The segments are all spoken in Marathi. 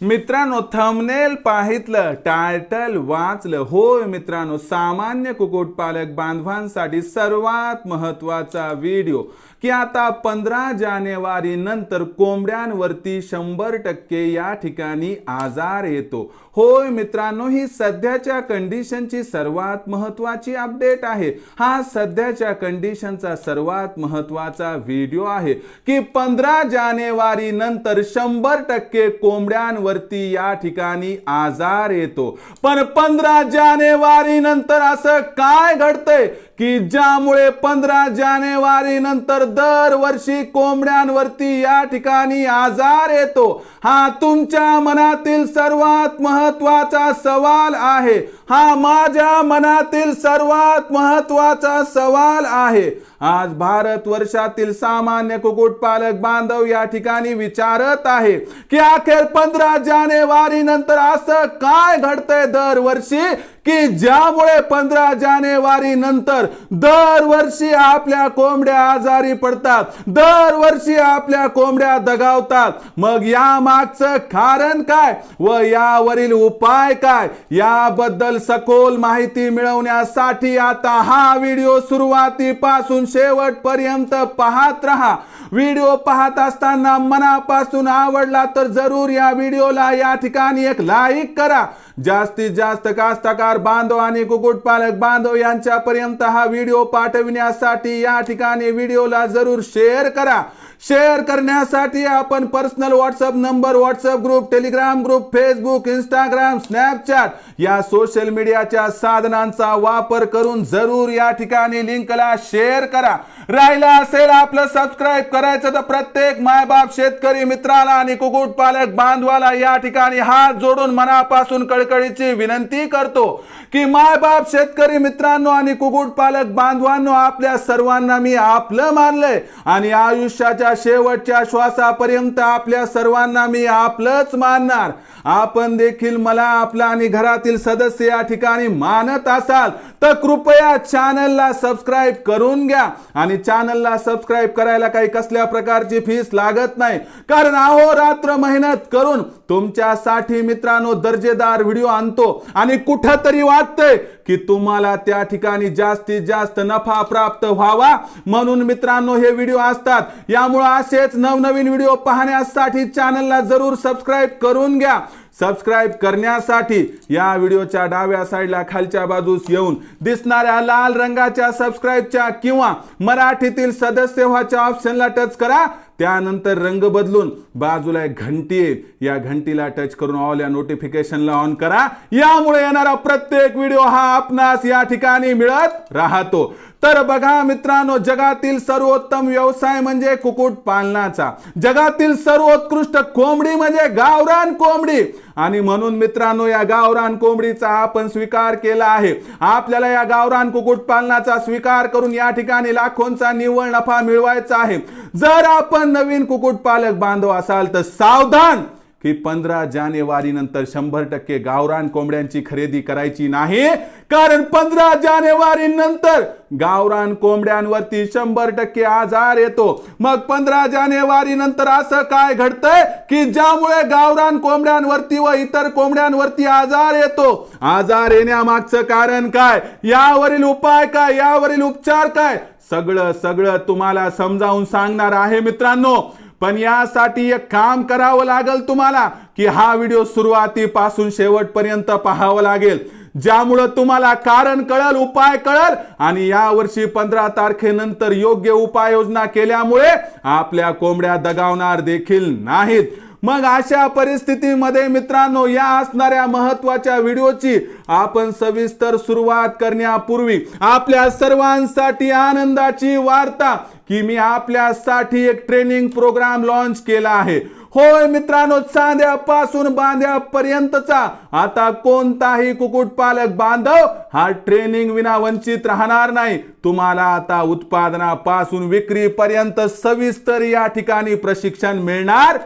मित्रांनो थंबनेल पाहितलं टायटल वाचलं. होय मित्रांनो सामान्य कुक्कुटपालक बांधवांसाठी सर्वात महत्त्वाचा व्हिडिओ की आता पंधरा जानेवारी नंतर कोंबड्यांवरती शंभर टक्के या ठिकाणी आजार येतो. होय मित्रांनो ही सध्याच्या कंडिशनची सर्वात महत्वाची अपडेट आहे. हा सध्याच्या कंडिशनचा सर्वात महत्त्वाचा व्हिडिओ आहे. की पंधरा जानेवारी नंतर शंभर टक्के कोंबड्यां कोंबड्यांवरती या ठिकाणी आजार येतो. पण पंधरा जानेवारी नंतर असं काय घडतंय? की ज्यामुळे पंधरा जानेवारी नंतर दरवर्षी कोंबड्यांवरती या ठिकाणी आजार येतो. हा तुमच्या मनातील सर्वात महत्त्वाचा सवाल आहे. हा माझ्या मनातील सर्वात महत्त्वाचा सवाल आहे. आज भारत वर्षातील सामान्य कुक्कुटपालक बांधव या ठिकाणी विचारत आहे की अखेर पंधरा जानेवारी नंतर असं काय घडतंय दरवर्षी? की ज्यामुळे पंधरा जानेवारी नंतर दरवर्षी आपल्या कोंबड्या आजारी पडतात दरवर्षी आपल्या कोंबड्या दगावतात. मग या मागचं कारण काय व यावरील उपाय काय याबद्दल सखोल माहिती मिळवण्यासाठी आता हा व्हिडिओ सुरुवातीपासून शेवटपर्यंत पाहत राहा. व्हिडिओ पाहत असताना मनापासून आवडला तर जरूर या व्हिडिओला या ठिकाणी एक लाईक करा. जास्तीत जास्त कास्तकार बांधव आणि कुक्कुटपालक बांधव यांच्यापर्यंत हा व्हिडिओ पाठविण्यासाठी या ठिकाणी व्हिडिओला जरूर शेअर करा. शेअर करण्यासाठी आपण personal WhatsApp number WhatsApp group Telegram group Facebook Instagram Snapchat या सोशल मीडियाच्या साधनांचा वापर करून जरूर या ठिकाणी लिंकला शेअर करा. राहिला असेल आपलं सबस्क्राईब करायचं तर प्रत्येक मायबाप शेतकरी मित्राला आणि कुक्कुटपालक बांधवाला या ठिकाणी हात जोडून मनापासून कळकळीची विनंती करतो. की मायबाप शेतकरी मित्रांनो आणि कुक्कुटपालक बांधवांनो आपल्या सर्वांना मी आपलं मानलंय. आणि आयुष्याच्या शेवटच्या श्वासापर्यंत आपल्या सर्वांना मी आपलंच मानणार. आपण देखील मला आपला आणि घरातील सदस्य या ठिकाणी मानत असाल तर कृपया चॅनलला सबस्क्राईब करून घ्या. आणि चॅनलला सबस्क्राईब करायला काही कसल्या प्रकारची फीस लागत नाही. कारण अहोरात्र मेहनत करून तुमच्यासाठी मित्रांनो दर्जेदार व्हिडिओ आणतो. आणि कुठंतरी वाटतंय की तुम्हाला त्या ठिकाणी जास्तीत जास्त नफा प्राप्त व्हावा. म्हणून मित्रांनो हे व्हिडिओ असतात. यामुळे असेच नवनवीन व्हिडिओ पाहण्यासाठी चॅनलला जरूर सबस्क्राईब करून घ्या. सबस्क्राईब करण्यासाठी या व्हिडिओच्या डाव्या साईडला खालच्या बाजूस येऊन दिसणाऱ्या लाल रंगाच्या सबस्क्राईबच्या किंवा मराठीतील सदस्य व्हाच्या ऑप्शनला टच करा. त्यानंतर रंग बदलून बाजूला एक घंटी येईल. या घंटीला टच करून ऑल या नोटिफिकेशनला ऑन करा. यामुळे येणारा प्रत्येक व्हिडिओ हा आपणास या ठिकाणी मिळत राहतो. तर बघा मित्रांनो जगातील सर्वोत्तम व्यवसाय म्हणजे कुक्कुटपालनाचा जगातील सर्वोत्कृष्ट कोंबडी म्हणजे गावरान कोंबडी. आणि म्हणून मित्रांनो या गावरान कोंबडीचा आपण स्वीकार केला आहे. आपल्याला या गावरान कुक्कुटपालनाचा स्वीकार करून या ठिकाणी लाखोंचा निव्वळ नफा मिळवायचा आहे. जर आपण नवीन कुक्कुटपालक बांधव असाल तर सावधान की पंधरा जानेवारी नंतर शंभर टक्के गावरान कोंबड्यांची खरेदी करायची नाही. कारण पंधरा जानेवारी नंतर गावरान कोंबड्यांवरती शंभर टक्के आजार येतो. मग पंधरा जानेवारी नंतर असं काय घडतंय? की ज्यामुळे गावरान कोंबड्यांवरती व इतर कोंबड्यांवरती आजार येतो. आजार येण्यामागचं कारण काय? यावरील उपाय काय? यावरील उपचार काय? सगळं सगळं तुम्हाला समजावून सांगणार आहे मित्रांनो. पण यासाठी एक काम करावं लागेल तुम्हाला की हा व्हिडिओ सुरुवातीपासून शेवटपर्यंत पाहावं लागेल. ज्यामुळं तुम्हाला कारण कळल उपाय कळल आणि या वर्षी पंधरा तारखेनंतर योग्य उपाययोजना केल्यामुळे आपल्या कोंबड्या दगावणार देखील नाहीत. मग अशा परिस्थितीमध्ये मित्रांनो या असणाऱ्या महत्त्वाच्या व्हिडिओची आपण सविस्तर सुरुवात करण्यापूर्वी आपल्या सर्वांसाठी आनंदाची वार्ता की मी आपल्यासाठी एक ट्रेनिंग प्रोग्राम लॉन्च केला आहे. होय मित्रांनो चांद्यापासून बांध्यापर्यंतचा आता कोणताही कुक्कुटपालक बांधव हा ट्रेनिंग विना वंचित राहणार नाही. तुम्हाला आता उत्पादनापासून विक्रीपर्यंत सविस्तर या ठिकाणी प्रशिक्षण मिळणार.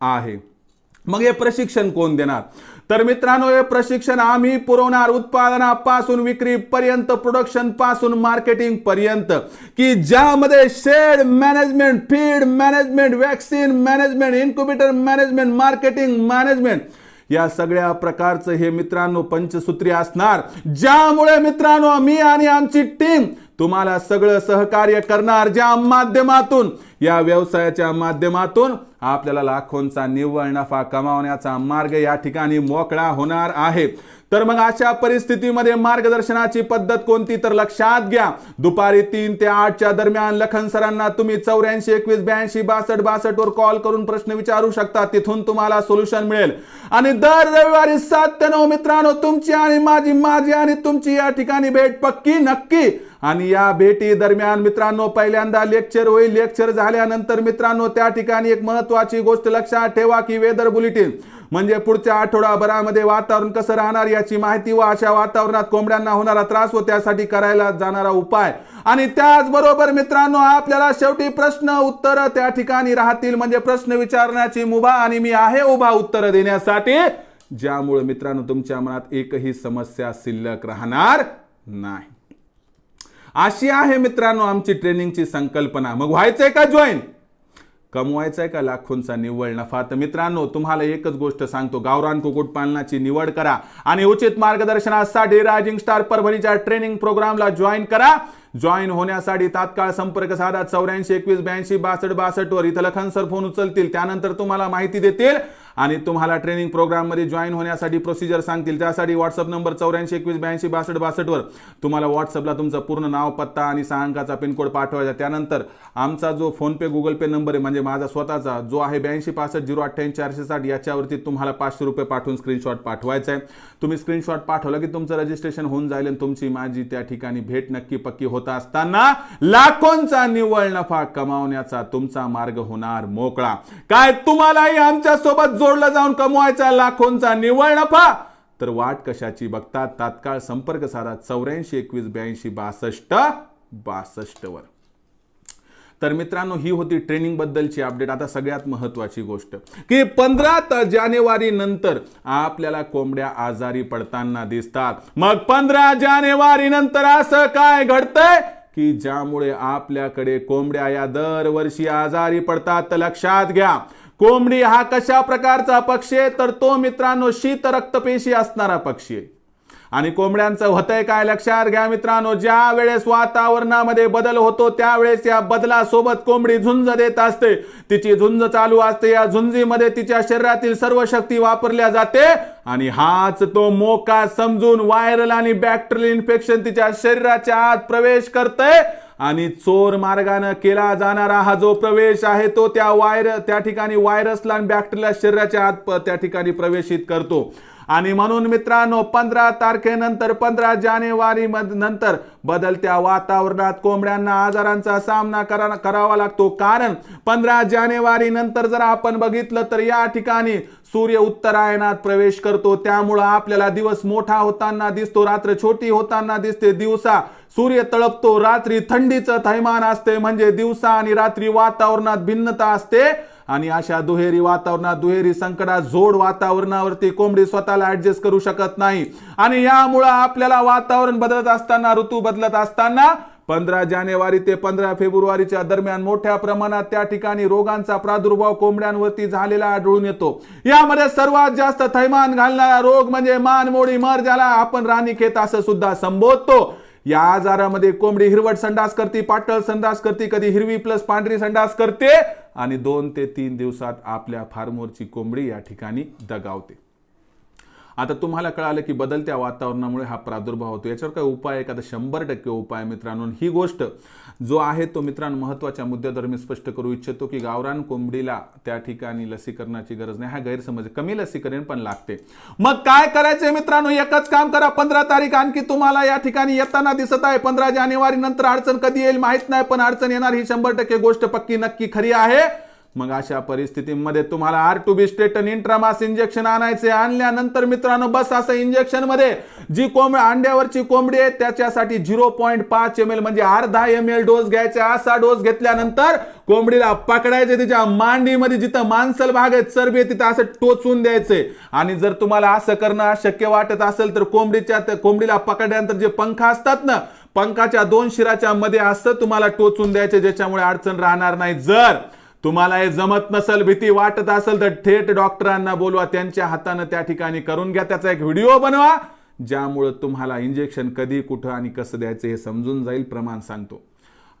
आहे. मग हे प्रशिक्षण कोण देणार? तर मित्रांनो हे प्रशिक्षण आम्ही पुरवणार उत्पादनापासून विक्रीपर्यंत प्रोडक्शनपासून मार्केटिंग पर्यंत की ज्यामध्ये shed management feed management vaccine management incubator management marketing management या सगळ्या प्रकारचं हे मित्रांनो पंचसूत्री असणार. ज्यामुळे मित्रांनो मी आणि आमची टीम तुम्हाला सगळं सहकार्य करणार ज्या माध्यमातून या व्यवसायाच्या माध्यमातून आपल्याला लाखोंचा निव्वळ नफा कमावण्याचा मार्ग या ठिकाणी मोकळा होणार आहे. तर मग अशा परिस्थितीमध्ये मार्गदर्शनाची पद्धत कोणती? तर लक्षात घ्या. दुपारी तीन ते आठच्या दरम्यान लखन सरांना तुम्ही चौऱ्याऐंशी एकवीस ब्याऐंशी बासष्ट बासष्ट वर कॉल करून प्रश्न विचारू शकता. तिथून तुम्हाला सोल्युशन मिळेल. आणि दर रविवारी सात ते नऊ मित्रांनो तुमची आणि माझी माझी आणि तुमची या ठिकाणी भेट पक्की नक्की. आणि या भेटी दरम्यान मित्रांनो पहिल्यांदा लेक्चर होईल. लेक्चर झाल्यानंतर मित्रांनो त्या ठिकाणी एक महत्वाची गोष्ट लक्षात ठेवा की वेदर बुलेटिन म्हणजे पुढच्या आठवडाभरामध्ये वातावरण कसं राहणार याची माहिती व अशा वातावरणात कोंबड्यांना होणारा त्रास व त्यासाठी करायला जाणारा उपाय. आणि त्याचबरोबर मित्रांनो आपल्याला शेवटी प्रश्न उत्तर त्या ठिकाणी राहतील. म्हणजे प्रश्न विचारण्याची मुभा आणि मी आहे उभा उत्तर देण्यासाठी. ज्यामुळे मित्रांनो तुमच्या मनात एकही समस्या शिल्लक राहणार नाही. अशी आहे मित्रांनो आमची ट्रेनिंगची संकल्पना. मग व्हायचंय का जॉईन कमवायचा आहे का लाखोंचा निव्वळ नफा? तर मित्रांनो तुम्हाला एकच गोष्ट सांगतो. गावरान कुक्कुटपालनाची निवड करा आणि उचित मार्गदर्शनासाठी रायझिंग स्टार परभणीच्या ट्रेनिंग प्रोग्रामला जॉईन करा. जॉईन होण्यासाठी तात्काळ संपर्क साधा. चौऱ्याऐंशी एकवीस ब्याऐंशी बासष्ट बासष्ट वर इथं लखन सर फोन उचलतील. त्यानंतर तुम्हाला माहिती देतील आणि तुम्हाला ट्रेनिंग प्रोग्राममध्ये जॉईन होण्यासाठी प्रोसिजर सांगतील. त्यासाठी व्हॉट्सअप नंबर चौऱ्याऐंशी एकवीस ब्याऐंशी बासष्ट बासष्टवर तुम्हाला व्हॉट्सअपला तुमचं पूर्ण नाव पत्ता आणि सहा अंकाचा पिनकोड पाठवायचा. त्यानंतर आमचा जो फोनपे गुगल पे नंबर आहे म्हणजे माझा स्वतःचा जो आहे ब्याऐंशी पासष्ट झिरो अठ्ठ्याऐंशी चारशे साठ याच्यावरती तुम्हाला पाचशे रुपये पाठवून स्क्रीनशॉट पाठवायचा आहे. तुम्ही स्क्रीनशॉट पाठवला की तुमचं रजिस्ट्रेशन होऊन जाईल आणि तुमची माझी त्या ठिकाणी भेट नक्की पक्की होत. असताना लाखोंचा निव्वळ नफा कमावण्याचा तुमचा मार्ग होणार मोकळा. काय तुम्हालाही आमच्यासोबत जोडलं जाऊन कमवायचा लाखोंचा निव्वळ नफा तर वाट कशाची बघता तात्काळ संपर्क साधा चौऱ्याऐंशी एकवीस ब्याऐंशी बासष्ट बासष्ट वर तर मित्रांनो ही होती ट्रेनिंग बद्दलची अपडेट आता सगळ्यात महत्त्वाची गोष्ट की पंधरा जानेवारी नंतर आपल्याला कोंबड्या आजारी पडताना दिसतात. मग पंधरा जानेवारी नंतर असं काय घडतंय? की ज्यामुळे आपल्याकडे कोंबड्या या दरवर्षी आजारी पडतात तर लक्षात घ्या. कोंबडी हा कशा प्रकारचा पक्षी आहे? तर तो मित्रांनो शीत रक्तपेशी असणारा पक्षी आहे. आणि कोंबड्यांचं होतंय काय लक्षात? घ्या मित्रांनो ज्या वेळेस वातावरणामध्ये बदल होतो त्यावेळेस या बदलासोबत कोंबडी झुंज देत असते. तिची झुंज चालू असते. या झुंजीमध्ये तिच्या शरीरातील सर्व शक्ती वापरल्या जाते. आणि हाच तो मोका समजून व्हायरल आणि बॅक्टेरियल इन्फेक्शन तिच्या शरीराच्या आत प्रवेश करतय. आणि चोर मार्गाने केला जाणारा हा जो प्रवेश आहे तो त्या वायर त्या ठिकाणी व्हायरसला आणि बॅक्टेरिया शरीराच्या आत त्या ठिकाणी प्रवेशित करतो. आणि म्हणून मित्रांनो पंधरा तारखेनंतर पंधरा जानेवारी नंतर बदलत्या वातावरणात कोंबड्यांना आजारांचा सामना करा करावा लागतो. कारण पंधरा जानेवारी नंतर जर आपण बघितलं तर या ठिकाणी सूर्य उत्तरायणात प्रवेश करतो. त्यामुळं आपल्याला दिवस मोठा होताना दिसतो रात्र छोटी होताना दिसते. दिवसा सूर्य तळपतो रात्री थंडीचं थैमान असते. म्हणजे दिवसा आणि रात्री वातावरणात भिन्नता असते. आणि अशा दुहेरी वातावरणात दुहेरी संकटात जोड वातावरणावरती कोंबडी स्वतःला ऍडजस्ट करू शकत नाही. आणि यामुळं आपल्याला वातावरण बदलत असताना ऋतू बदलत असताना पंधरा जानेवारी ते पंधरा फेब्रुवारीच्या दरम्यान मोठ्या प्रमाणात त्या ठिकाणी रोगांचा प्रादुर्भाव कोंबड्यांवरती झालेला आढळून येतो. यामध्ये सर्वात जास्त थैमान घालणारा रोग म्हणजे मानमोडी मर ज्याला आपण राणीखेत असं सुद्धा संबोधतो. या आजारामध्ये कोंबडी हिरवट संडास करते पाटळ संडास करते कधी हिरवी प्लस पांढरी संडास करते आणि दोन ते तीन दिवसात आपल्या फार्मोरची कोंबडी या ठिकाणी दगावते. आता तुम्हाला कळालं की बदलत्या वातावरणामुळे हा प्रादुर्भाव होतो. याच्यावर काय उपाय आहे? का तर शंभर टक्के उपाय आहे मित्रांनो. ही गोष्ट जो आहे तो मित्रांनो महत्त्वाच्या मुद्द्यावर मी स्पष्ट करू इच्छितो की गावरान कोंबडीला त्या ठिकाणी लसीकरणाची गरज नाही. हा गैरसमज कमी लसीकरण पण लागते. मग काय करायचंय मित्रांनो? एकच काम करा. पंधरा तारीख आणखी तुम्हाला या ठिकाणी येताना दिसत आहे. पंधरा जानेवारी नंतर अडचण कधी येईल माहीत नाही पण अडचण येणार ही शंभर टक्के गोष्ट पक्की नक्की खरी आहे. मग अशा परिस्थितीमध्ये तुम्हाला आर टू बी स्टेटन इंट्रामास इंजेक्शन आणायचे आणल्यानंतर मित्रांनो बस असं इंजेक्शनमध्ये जी कोंब अंड्यावरची कोंबडी आहे त्याच्यासाठी झिरो पॉईंट पाच एम एल म्हणजे अर्धा एम एल डोस घ्यायचा असा डोस घेतल्यानंतर कोंबडीला पकडायचे तिच्या मांडीमध्ये जिथं मांसल भाग आहे चरबी आहे तिथं असं टोचून द्यायचे. आणि जर तुम्हाला असं करणं शक्य वाटत असेल तर कोंबडीच्या कोंबडीला पकडल्यानंतर जे पंख असतात ना पंखाच्या दोन शिराच्या मध्ये असं तुम्हाला टोचून द्यायचे ज्याच्यामुळे अडचण राहणार नाही. जर तुम्हाला हे जमत नसल भीती वाटत असेल तर थेट डॉक्टरांना बोलवा त्यांच्या हातानं त्या ठिकाणी करून घ्या त्याचा एक व्हिडिओ बनवा ज्यामुळं तुम्हाला इंजेक्शन कधी कुठं आणि कसं द्यायचं हे समजून जाईल प्रमाण सांगतो.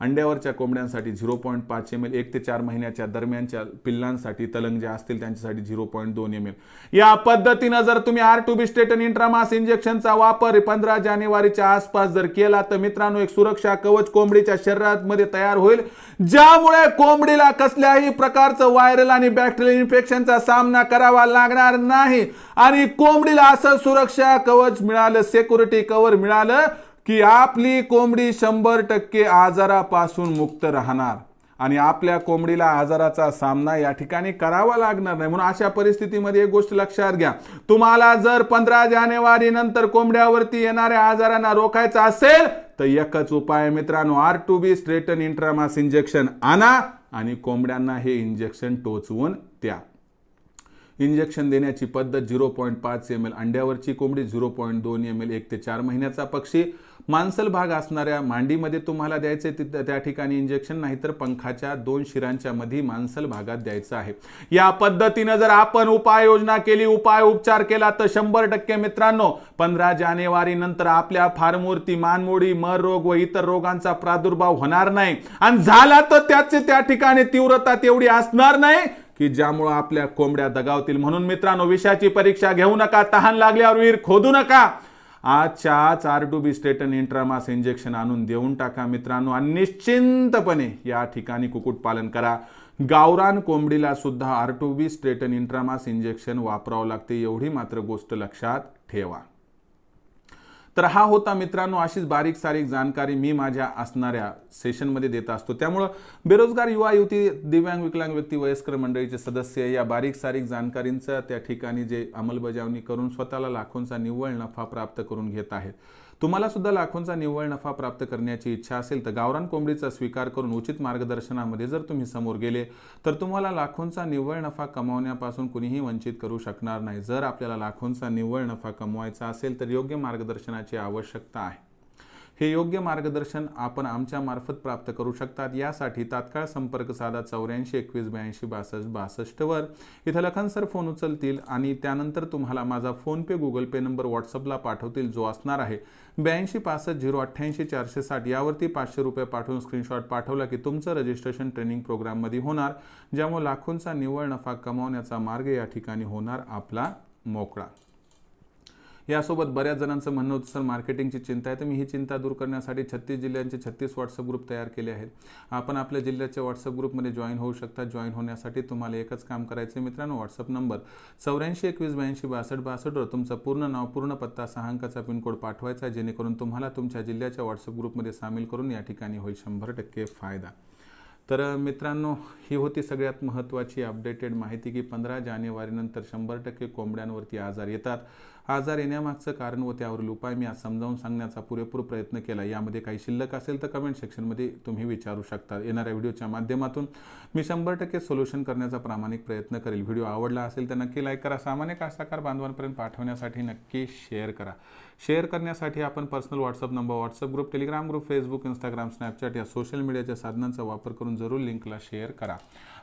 अंड्यावरच्या कोंबड्यांसाठी झिरो पॉईंट पाच एम एल एक ते चार महिन्याच्या दरम्यानच्या पिल्लांसाठी तलंग जे असतील त्यांच्यासाठी झिरो पॉईंट दोन एम एल या पद्धतीनं जर तुम्ही आर टू बी स्टेटन इंट्रामास इंजेक्शनचा वापर पंधरा जानेवारीच्या आसपास जर केला तर मित्रांनो एक सुरक्षा कवच कोंबडीच्या शरीरामध्ये तयार होईल ज्यामुळे कोंबडीला कसल्याही प्रकारचं व्हायरल आणि बॅक्टेरियल इन्फेक्शनचा सामना करावा लागणार नाही. आणि कोंबडीला असं सुरक्षा कवच मिळालं सेक्युरिटी कव्हर मिळालं की आपली कोंबडी शंभर टक्के आजारापासून मुक्त राहणार. आणि आपल्या कोंबडीला आजाराचा सामना या ठिकाणी करावा लागणार नाही. म्हणून अशा परिस्थितीमध्ये एक गोष्ट लक्षात घ्या. तुम्हाला जर पंधरा जानेवारी नंतर कोंबड्यावरती येणाऱ्या आजारांना रोखायचा असेल तर एकच उपाय मित्रांनो आर टू बी स्ट्रेटन इंट्रामास इंजेक्शन आणा आणि कोंबड्यांना हे इंजेक्शन टोचवून द्या. इंजेक्शन देण्याची पद्धत झिरो पॉईंट पाच एम एल अंड्यावरची कोंबडी झिरो पॉईंट दोन एम एल एक ते चार महिन्याचा पक्षी. मांसल भाग असणाऱ्या मांडीमध्ये तुम्हाला द्यायचे तिथं त्या ठिकाणी इंजेक्शन नाहीतर पंखाच्या दोन शिरांच्या मध्ये मांसल भागात द्यायचं आहे. या पद्धतीनं जर आपण उपाययोजना केली उपाय उपचार केला तर शंभर टक्के मित्रांनो पंधरा जानेवारी नंतर आपल्या फारमूर्ती मानमोडी मर रोग व इतर रोगांचा प्रादुर्भाव होणार नाही. आणि झाला तर त्याचे त्या ठिकाणी तीव्रता तेवढी असणार नाही की ज्यामुळं आपल्या कोंबड्या दगावतील. म्हणून मित्रांनो विषयाची परीक्षा घेऊ नका तहान लागल्यावर विहीर खोदू नका. आजच्या आज आर टू बी स्टेटन इंट्रामास इंजेक्शन आणून देऊन टाका मित्रांनो. आणि निश्चिंतपणे या ठिकाणी कुक्कुटपालन करा. गावरान कोंबडीला सुद्धा आर टू बी स्ट्रेटन इंट्रामास इंजेक्शन वापरावं लागते. एवढी मात्र गोष्ट लक्षात ठेवा. तर हा होता मित्रांनो अशीच बारीक सारीक जाणकारी मी माझ्या असणाऱ्या सेशनमध्ये देत असतो. त्यामुळं बेरोजगार युवा युवती दिव्यांग विकलांग व्यक्ती वयस्कर मंडळीचे सदस्य या बारीक सारीक जाणकारींचा त्या ठिकाणी जे अंमलबजावणी करून स्वतःला लाखोंचा निव्वळ नफा प्राप्त करून घेत आहेत. तुम्हाला सुद्धा लाखोंचा निव्वळ नफा प्राप्त करण्याची इच्छा असेल तर गावरान कोंबडीचा स्वीकार करून उचित मार्गदर्शनामध्ये जर तुम्ही समोर गेले तर तुम्हाला लाखोंचा निव्वळ नफा कमावण्यापासून कुणीही वंचित करू शकणार नाही. जर आपल्याला लाखोंचा निव्वळ नफा कमवायचा असेल तर योग्य मार्गदर्शनाची आवश्यकता आहे. हे योग्य मार्गदर्शन आपण आमच्या मार्फत प्राप्त करू शकतात. यासाठी तात्काळ संपर्क साधा चौऱ्याऐंशी एकवीस ब्याऐंशी बासष्ट बासष्टवर इथं लखन सर फोन उचलतील आणि त्यानंतर तुम्हाला माझा फोनपे गुगल पे नंबर व्हॉट्सअपला पाठवतील जो असणार आहे. ब्याऐंशी पासष्ट झिरो अठ्ठ्याऐंशी चारशे साठ यावरती पाचशे रुपये पाठवून स्क्रीनशॉट पाठवला की तुमचं रजिस्ट्रेशन ट्रेनिंग प्रोग्राममध्ये होणार ज्यामुळे लाखोंचा निव्वळ नफा कमावण्याचा मार्ग या ठिकाणी होणार आपला मोकळा. यासोबत बऱ्याच जणांचं म्हणणं होतं सर मार्केटिंगची चिंता आहे. तर मी ही चिंता दूर करण्यासाठी छत्तीस जिल्ह्यांचे छत्तीस व्हॉट्सअप ग्रुप तयार केले आहेत. आपण आपल्या जिल्ह्याच्या व्हॉट्सअप ग्रुपमध्ये जॉईन होऊ शकता. जॉईन होण्यासाठी तुम्हाला एकच काम करायचं आहे मित्रांनो व्हॉट्सअप नंबर चौऱ्याऐंशी एकवीस ब्याऐंशी बासष्ट बासष्टवर तुमचं पूर्ण नाव पूर्ण पत्ता सहा अंकाचा पिनकोड पाठवायचा आहे जेणेकरून तुम्हाला तुमच्या जिल्ह्याच्या व्हॉट्सअप ग्रुपमध्ये सामील करून या ठिकाणी होईल शंभर टक्के फायदा. तर मित्रांनो ही होती सगळ्यात महत्त्वाची अपडेटेड माहिती की पंधरा जानेवारीनंतर शंभर टक्के कोंबड्यांवरती आजार येतात. आजार येण्यामागचं कारण व त्यावरील उपाय मी आज समजावून सांगण्याचा पुरेपूर प्रयत्न केला. यामध्ये काही शिल्लक असेल तर कमेंट सेक्शनमध्ये तुम्ही विचारू शकता. येणाऱ्या व्हिडिओच्या माध्यमातून मी शंभर टक्के सोल्युशन करण्याचा प्रामाणिक प्रयत्न करेल. व्हिडिओ आवडला असेल तर नक्की लाईक करा. सामान्य कास्तकार बांधवांपर्यंत पाठवण्यासाठी नक्की शेअर करा. शेअर करण्यासाठी आपण personal WhatsApp number WhatsApp group Telegram group Facebook Instagram Snapchat या सोशल मीडियाच्या साधनांचा वापर करून जरूर लिंकला शेअर करा.